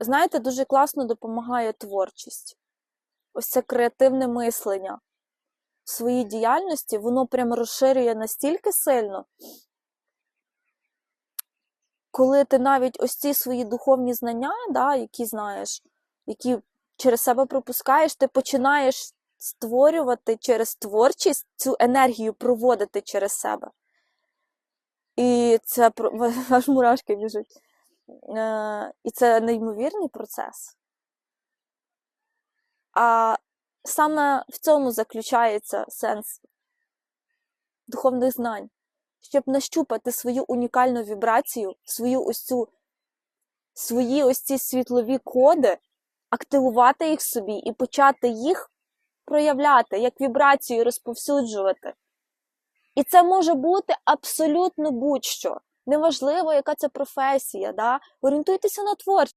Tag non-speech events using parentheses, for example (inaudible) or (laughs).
знаєте, дуже класно допомагає творчість. Ось це креативне мислення в своїй діяльності, воно прям розширює настільки сильно, коли ти навіть ось ці свої духовні знання, да, які знаєш, які через себе пропускаєш, ти починаєш створювати через творчість цю енергію проводити через себе. І це (laughs) аж мурашки біжуть. Е, І це неймовірний процес. А саме в цьому заключається сенс духовних знань, щоб нащупати свою унікальну вібрацію, свою ось цю, свої ось ці світлові коди, активувати їх собі і почати їх проявляти, як вібрацію розповсюджувати. І це може бути абсолютно будь-що. Неважливо, яка це професія. Да? Орієнтуйтеся на творчість.